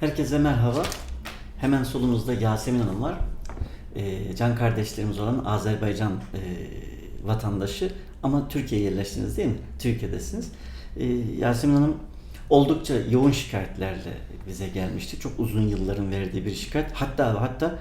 Herkese merhaba. Hemen solumuzda Yasemin Hanım var. Ee, can kardeşlerimiz olan Azerbaycan e, vatandaşı ama Türkiye'ye yerleştiniz değil mi? Türkiye'desiniz. Ee, Yasemin Hanım oldukça yoğun şikayetlerle bize gelmişti. Çok uzun yılların verdiği bir şikayet. Hatta hatta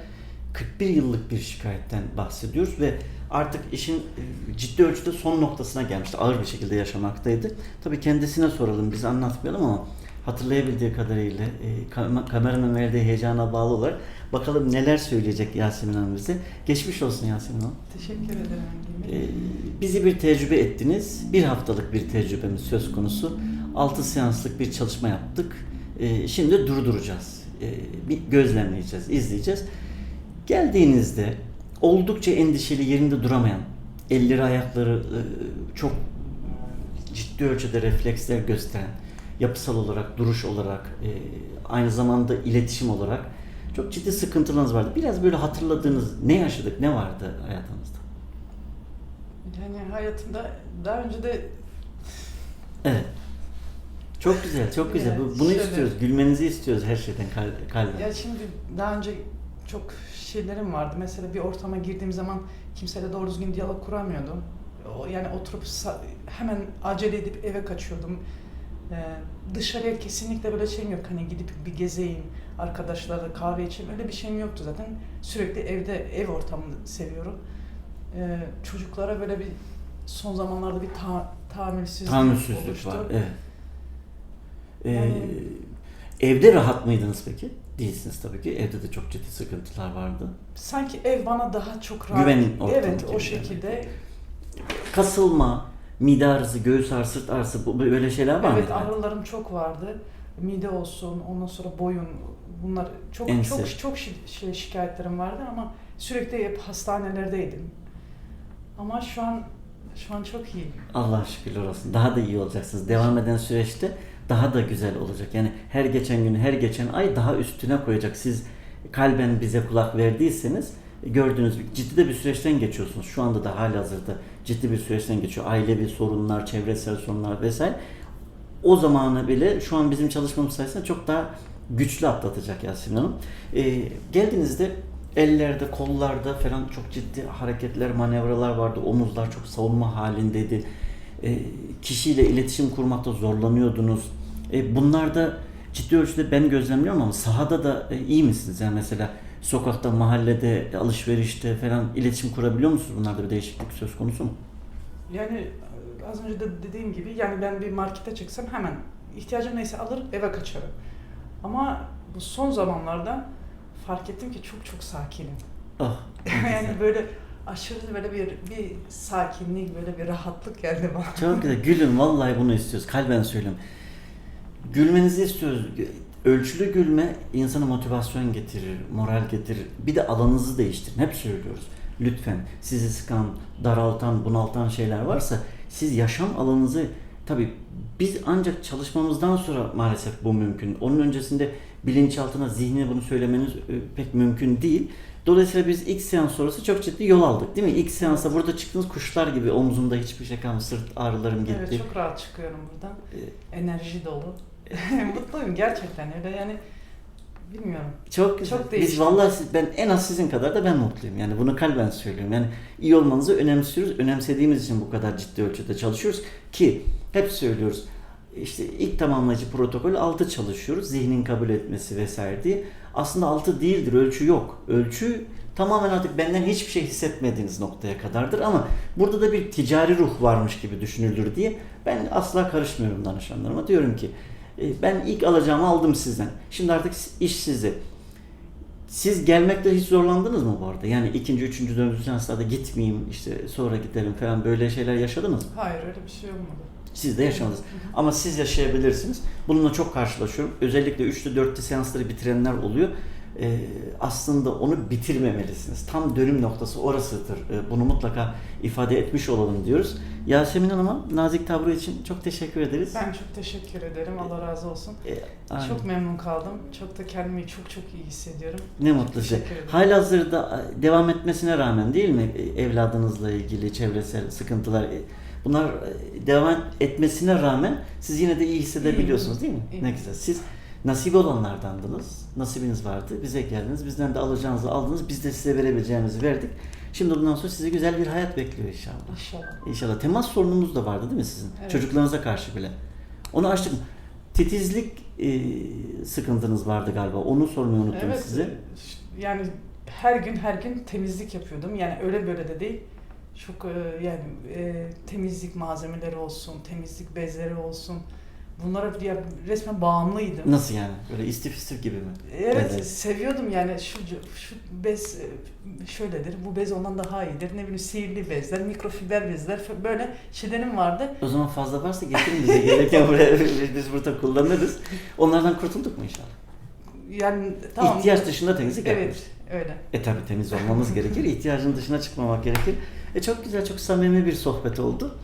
41 yıllık bir şikayetten bahsediyoruz ve artık işin e, ciddi ölçüde son noktasına gelmişti. Ağır bir şekilde yaşamaktaydı. Tabii kendisine soralım, biz anlatmayalım ama hatırlayabildiği kadarıyla e, kam- kameranın verdiği heyecana bağlı olarak bakalım neler söyleyecek Yasemin Hanım bize. Geçmiş olsun Yasemin Hanım. Teşekkür ederim. Ee, bizi bir tecrübe ettiniz. Bir haftalık bir tecrübemiz söz konusu. 6 seanslık bir çalışma yaptık. Ee, şimdi durduracağız. Ee, bir gözlemleyeceğiz, izleyeceğiz. Geldiğinizde oldukça endişeli yerinde duramayan, elleri ayakları e, çok ciddi ölçüde refleksler gösteren, yapısal olarak, duruş olarak, e, aynı zamanda iletişim olarak çok ciddi sıkıntılarınız vardı. Biraz böyle hatırladığınız ne yaşadık, ne vardı hayatınızda? Yani hayatımda daha önce de Evet. Çok güzel, çok güzel. Evet, Bunu şöyle- istiyoruz. Gülmenizi istiyoruz her şeyden kal- kalben. ya şimdi daha önce çok şeylerim vardı. Mesela bir ortama girdiğim zaman kimseyle doğru düzgün diyalog kuramıyordum. Yani oturup hemen acele edip eve kaçıyordum. Ee, dışarıya kesinlikle böyle şeyim yok. Hani gidip bir gezeyim, arkadaşlarla kahve içeyim. Öyle bir şeyim yoktu zaten. Sürekli evde, ev ortamını seviyorum. Ee, çocuklara böyle bir son zamanlarda bir ta- tahammülsüzlük, Tahammülsüzlük oluştu. var. Evet. Ee, Yani- evde rahat mıydınız peki? Değilsiniz tabii ki. Evde de çok ciddi sıkıntılar vardı. Sanki ev bana daha çok rahat. Güven ortamı Evet, o yani. şekilde. Kasılma, mide ağrısı, göğüs ağrısı, sırt ağrısı bu böyle şeyler var Evet, mıydı? ağrılarım çok vardı. Mide olsun, ondan sonra boyun, bunlar çok Ense. çok çok şi- şey şikayetlerim vardı ama sürekli hep hastanelerdeydim. Ama şu an şu an çok iyi. Allah şükürler olsun. Daha da iyi olacaksınız. Devam eden süreçte daha da güzel olacak. Yani her geçen gün, her geçen ay daha üstüne koyacak. Siz kalben bize kulak verdiyseniz gördüğünüz gibi ciddi de bir süreçten geçiyorsunuz. Şu anda da halihazırda ciddi bir süreçten geçiyor. Ailevi sorunlar, çevresel sorunlar vesaire. O zamanı bile şu an bizim çalışmamız sayesinde çok daha güçlü atlatacak Yasemin Hanım. Ee, geldiğinizde ellerde, kollarda falan çok ciddi hareketler, manevralar vardı. Omuzlar çok savunma halindeydi. Ee, kişiyle iletişim kurmakta zorlanıyordunuz. Ee, bunlarda ciddi ölçüde ben gözlemliyorum ama sahada da e, iyi misiniz? Yani mesela sokakta, mahallede, alışverişte falan iletişim kurabiliyor musunuz? Bunlarda bir değişiklik söz konusu mu? Yani az önce de dediğim gibi yani ben bir markete çıksam hemen ihtiyacım neyse alır eve kaçarım. Ama bu son zamanlarda fark ettim ki çok çok sakinim. Güzel. yani böyle aşırı böyle bir bir sakinlik, böyle bir rahatlık geldi bana. Çok güzel. Gülün vallahi bunu istiyoruz. Kalben söylüyorum. Gülmenizi istiyoruz. Ölçülü gülme insana motivasyon getirir, moral getirir. Bir de alanınızı değiştirin. Hep söylüyoruz. Lütfen sizi sıkan, daraltan, bunaltan şeyler varsa siz yaşam alanınızı tabii biz ancak çalışmamızdan sonra maalesef bu mümkün. Onun öncesinde bilinçaltına, zihnine bunu söylemeniz e, pek mümkün değil. Dolayısıyla biz ilk seans sonrası çok ciddi yol aldık değil mi? İlk seansta burada çıktığınız kuşlar gibi omzumda hiçbir şey kalmadı, sırt ağrılarım gitti. Evet çok rahat çıkıyorum buradan. Ee, Enerji dolu. Mutluyum gerçekten öyle yani bilmiyorum. Çok güzel. Çok Biz değişti. vallahi siz- ben en az sizin kadar da ben mutluyum. Yani bunu kalben söylüyorum. Yani iyi olmanızı önemsiyoruz. Önemsediğimiz için bu kadar ciddi ölçüde çalışıyoruz ki hep söylüyoruz. İşte ilk tamamlayıcı protokol 6 çalışıyoruz. Zihnin kabul etmesi vesaire diye. Aslında 6 değildir. Ölçü yok. Ölçü tamamen artık benden hiçbir şey hissetmediğiniz noktaya kadardır ama burada da bir ticari ruh varmış gibi düşünülür diye ben asla karışmıyorum danışanlarıma. Diyorum ki ben ilk alacağımı aldım sizden. Şimdi artık iş sizde. Siz gelmekte hiç zorlandınız mı bu arada? Yani ikinci, üçüncü, dördüncü seanslarda gitmeyeyim, işte sonra giderim falan böyle şeyler yaşadınız mı? Hayır öyle bir şey olmadı. Siz de yaşamadınız. Ama siz yaşayabilirsiniz. Bununla çok karşılaşıyorum. Özellikle üçlü, dörtlü seansları bitirenler oluyor. Ee, aslında onu bitirmemelisiniz. Tam dönüm noktası orasıdır. Ee, bunu mutlaka ifade etmiş olalım diyoruz. Yasemin Hanım'a nazik tavrı için çok teşekkür ederiz. Ben çok teşekkür ederim. Allah razı olsun. Ee, aynen. Çok memnun kaldım. Çok da kendimi çok çok iyi hissediyorum. Ne mutlu size. Halihazırda e, devam etmesine rağmen değil mi e, evladınızla ilgili çevresel sıkıntılar e, bunlar e, devam etmesine rağmen siz yine de iyi hissedebiliyorsunuz değil mi? İyiyim. Ne güzel. Siz Nasibi olanlardandınız. Nasibiniz vardı. Bize geldiniz. Bizden de alacağınızı aldınız. Biz de size verebileceğimizi verdik. Şimdi bundan sonra sizi güzel bir hayat bekliyor inşallah. İnşallah. İnşallah. Temas sorununuz da vardı değil mi sizin? Evet. Çocuklarınıza karşı bile. Onu açtık? Titizlik e, sıkıntınız vardı galiba. Onu sormayı unuttum Evet. size. e, Yani her gün her gün temizlik yapıyordum. Yani öyle böyle de değil. Çok e, yani e, temizlik malzemeleri olsun, temizlik bezleri olsun. Bunlara ya resmen bağımlıydım. Nasıl yani? Böyle istif istif gibi mi? Evet, Evet. seviyordum yani şu şu bez e, şöyledir, bu bez ondan daha iyidir. Ne bileyim sihirli bezler, mikrofiber bezler böyle şeylerim vardı. O zaman fazla varsa getirin bize gelirken buraya biz burada kullanırız. Onlardan kurtulduk mu inşallah? Yani tamam. İhtiyaç dışında temizlik Evet, yapıyoruz. öyle. E tabi temiz olmamız gerekir. İhtiyacın dışına çıkmamak gerekir. E çok güzel, çok samimi bir sohbet oldu.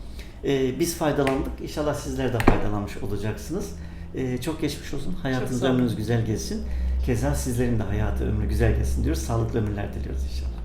E, biz faydalandık. İnşallah sizler de faydalanmış olacaksınız. E, çok geçmiş olsun. Hayatınız, ömrünüz güzel geçsin. Keza sizlerin de hayatı, ömrü güzel geçsin diyoruz. Sağlıklı ömürler diliyoruz inşallah.